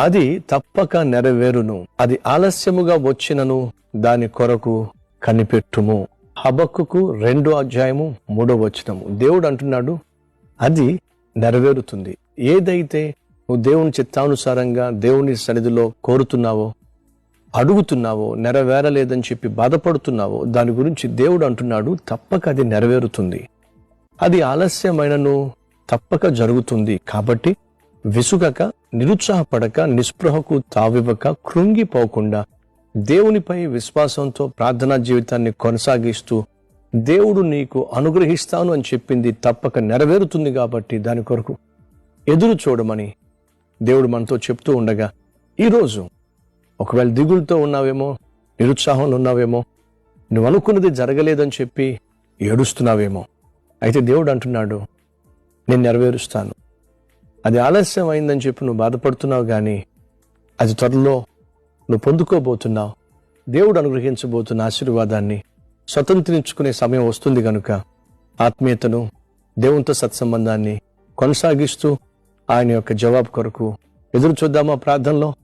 అది తప్పక నెరవేరును. అది ఆలస్యముగా వచ్చినను దాని కొరకు కనిపెట్టుము. హబక్కుకు రెండో అధ్యాయము మూడో వచనము. దేవుడు అంటున్నాడు అది నెరవేరుతుంది. ఏదైతే నువ్వు దేవుని చిత్తానుసారంగా దేవుని సన్నిధిలో కోరుతున్నావో అడుగుతున్నావో నెరవేరలేదని చెప్పి బాధపడుతున్నావో దాని గురించి దేవుడు అంటున్నాడు తప్పక అది నెరవేరుతుంది. అది ఆలస్యమైనను తప్పక జరుగుతుంది. కాబట్టి విసుగక నిరుత్సాహపడక నిస్పృహకు తావివ్వక కృంగిపోకుండా దేవునిపై విశ్వాసంతో ప్రార్థనా జీవితాన్ని కొనసాగిస్తూ దేవుడు నీకు అనుగ్రహిస్తాను అని చెప్పింది తప్పక నెరవేరుతుంది కాబట్టి దాని కొరకు ఎదురు చూడమని దేవుడు మనతో చెప్తూ ఉండగా ఈరోజు ఒకవేళ దిగులతో ఉన్నావేమో నిరుత్సాహంలో ఉన్నావేమో నువ్వు అనుకున్నది జరగలేదని చెప్పి ఏడుస్తున్నావేమో అయితే దేవుడు అంటున్నాడు నేను నెరవేరుస్తాను. అది ఆలస్యం అయిందని చెప్పి నువ్వు బాధపడుతున్నావు కానీ అది త్వరలో నువ్వు పొందుకోబోతున్నావు. దేవుడు అనుగ్రహించబోతున్న ఆశీర్వాదాన్ని స్వతంత్రించుకునే సమయం వస్తుంది కనుక ఆత్మీయతను దేవునితో సత్సంబంధాన్ని కొనసాగిస్తూ ఆయన యొక్క జవాబు కొరకు ఎదురు చూద్దామా ప్రార్థనలో?